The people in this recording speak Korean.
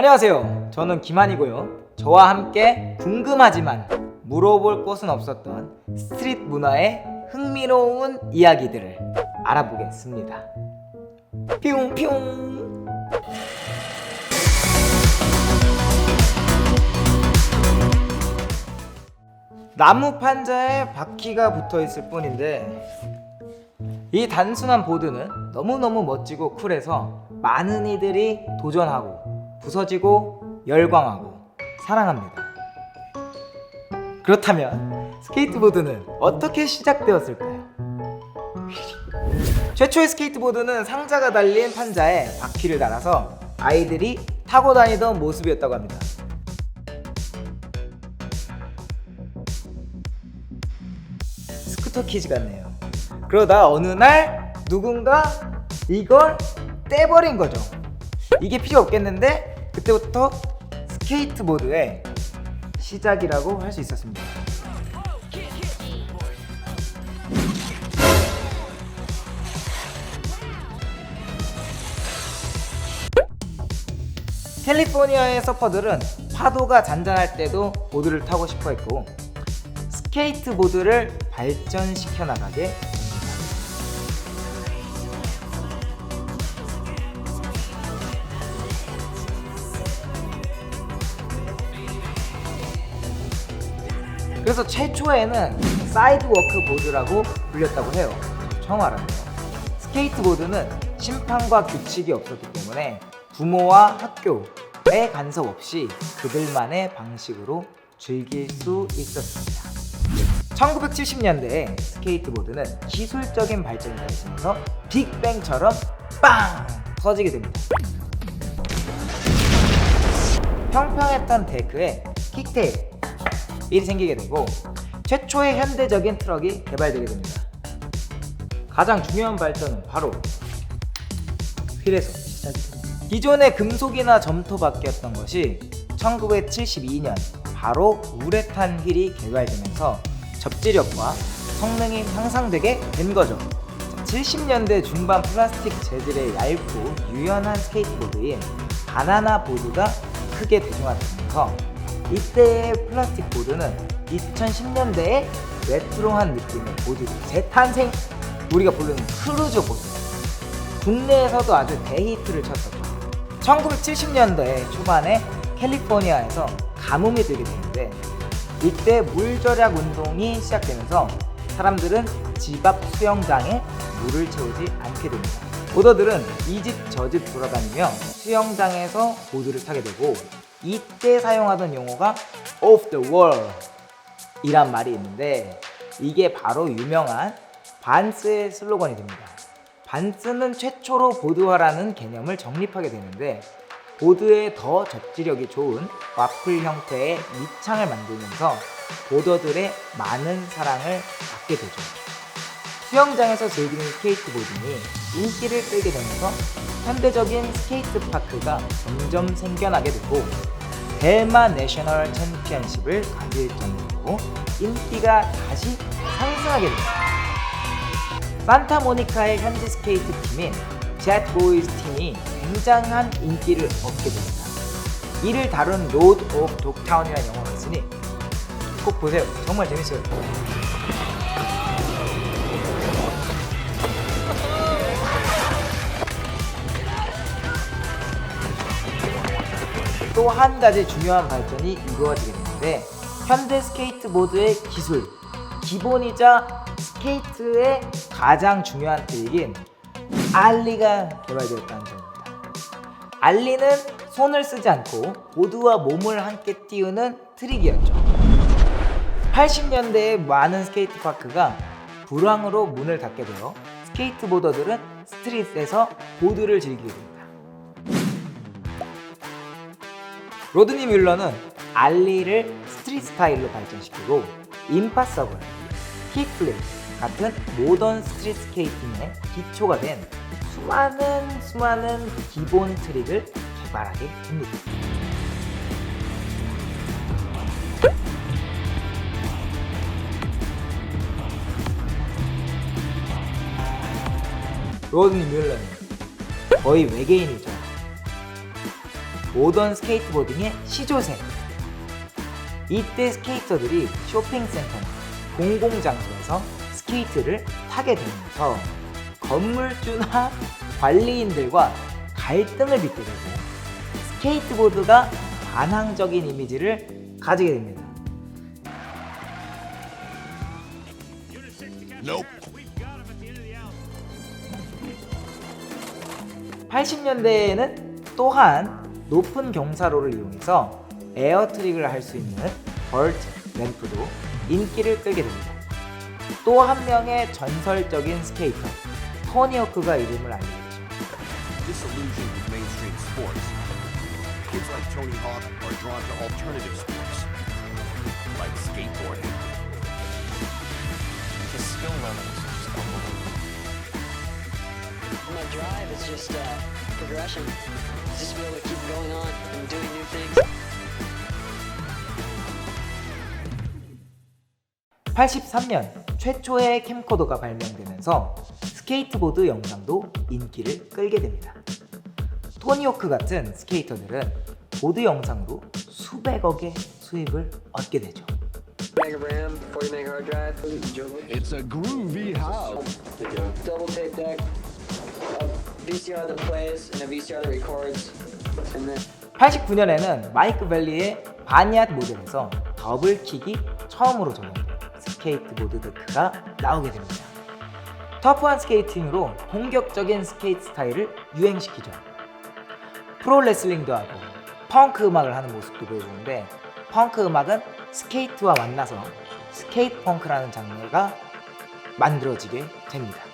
안녕하세요. 저는 김한이고요. 저와 함께 궁금하지만 물어볼 곳은 없었던 스트릿 문화의 흥미로운 이야기들을 알아보겠습니다. 뿅뿅. 나무 판자에 바퀴가 붙어 있을 뿐인데 이 단순한 보드는 너무너무 멋지고 쿨해서 많은 이들이 도전하고 부서지고 열광하고 사랑합니다. 그렇다면 스케이트보드는 어떻게 시작되었을까요? 최초의 스케이트보드는 상자가 달린 판자에 바퀴를 달아서 아이들이 타고 다니던 모습이었다고 합니다. 스쿠터 키즈 같네요. 그러다 어느 날 누군가 이걸 떼버린 거죠. 이게 필요 없겠는데 그때부터 스케이트보드의 시작이라고 할 수 있었습니다. 캘리포니아의 서퍼들은 파도가 잔잔할 때도 보드를 타고 싶어 했고 스케이트보드를 발전시켜 나가게 그래서 최초에는 사이드워크 보드라고 불렸다고 해요. 처음 알았네요. 스케이트보드는 심판과 규칙이 없었기 때문에 부모와 학교의 간섭 없이 그들만의 방식으로 즐길 수 있었습니다. 1970년대에 스케이트보드는 기술적인 발전이 더해지면서 빅뱅처럼 빵 터지게 됩니다. 평평했던 데크에 킥테일 이 생기게 되고 최초의 현대적인 트럭이 개발되게 됩니다. 가장 중요한 발전은 바로 휠에서. 기존의 금속이나 점토밖이었던 것이 1972년 바로 우레탄 휠이 개발되면서 접지력과 성능이 향상되게 된 거죠. 70년대 중반 플라스틱 재질의 얇고 유연한 스케이트보드인 바나나 보드가 크게 대중화되면서 이때의 플라스틱 보드는 2010년대에 레트로한 느낌의 보드 재탄생. 우리가 부르는 크루즈 보드. 국내에서도 아주 대히트를 쳤었죠. 1970년대 초반에 캘리포니아에서 가뭄이 들게 되는데 이때 물 절약 운동이 시작되면서 사람들은 집 앞 수영장에 물을 채우지 않게 됩니다. 보더들은 이 집 저 집 돌아다니며 수영장에서 보드를 타게 되고 이때 사용하던 용어가 off the wall 이란 말이 있는데 이게 바로 유명한 반스의 슬로건이 됩니다. 반스는 최초로 보드화라는 개념을 정립하게 되는데 보드에 더 접지력이 좋은 와플 형태의 밑창을 만들면서 보더들의 많은 사랑을 받게 되죠. 수영장에서 즐기는 스케이트보딩이 인기를 끌게 되면서 현대적인 스케이트 파크가 점점 생겨나게 되고 벨마 내셔널 챔피언십을 가질 정도로 인기가 다시 상승하게 됩니다. 산타모니카의 현지 스케이트 팀인 젯보이즈 팀이 굉장한 인기를 얻게 됩니다. 이를 다룬 로드 오브 독타운이라는 영화가 있으니 꼭 보세요. 정말 재밌어요. 또 한 가지 중요한 발전이 이루어지게 되는데 현대 스케이트보드의 기술 기본이자 스케이트의 가장 중요한 트릭인 알리가 개발되었다는 점입니다. 알리는 손을 쓰지 않고 보드와 몸을 함께 띄우는 트릭이었죠. 80년대에 많은 스케이트 파크가 불황으로 문을 닫게 되어 스케이트보더들은 스트릿에서 보드를 즐기게 됩니다. 로드니 뮬러는 알리를 스트릿 스타일로 발전시키고 임파서블, 킥플립 같은 모던 스트릿 스케이팅의 기초가 된 수많은 수많은 기본 트릭을 개발하게 됩니다. 로드니 뮬러는 거의 외계인이죠. 모던 스케이트보딩의 시조세. 이때 스케이터들이 쇼핑센터나 공공장소에서 스케이트를 타게 되면서 건물주나 관리인들과 갈등을 빚게 되고 스케이트보드가 반항적인 이미지를 가지게 됩니다. Nope. 80년대에는 또한 높은 경사로를 이용해서 에어 트릭을 할 수 있는 벌트 램프도 인기를 끌게 됩니다. 또 한 명의 전설적인 스케이터 토니 호크가 이름을 알리게 되죠. Disillusioned with mainstream sports. Kids like Tony Hawk are drawn to alternative sports, like skateboarding. The skill level is just unbelievable. My drive is just uh, progression. Just be able to keep going on and doing new things. 83년 최초의 캠코더가 발명되면서 스케이트보드 영상도 인기를 끌게 됩니다. 토니 호크 같은 스케이터들은 보드 영상으로 수백억의 수입을 얻게 되죠. Mega RAM, 40 meg hard drive, It's a groovy house. double tape deck, a VCR that plays and a VCR that records, and then 89년에는 마이크 벨리의 바니앗 모델에서 더블킥이 처음으로 적용된 스케이트보드 데크가 나오게 됩니다. 터프한 스케이팅으로 공격적인 스케이트 스타일을 유행시키죠. 프로레슬링도 하고 펑크 음악을 하는 모습도 보여주는데 펑크 음악은 스케이트와 만나서 스케이트 펑크라는 장르가 만들어지게 됩니다.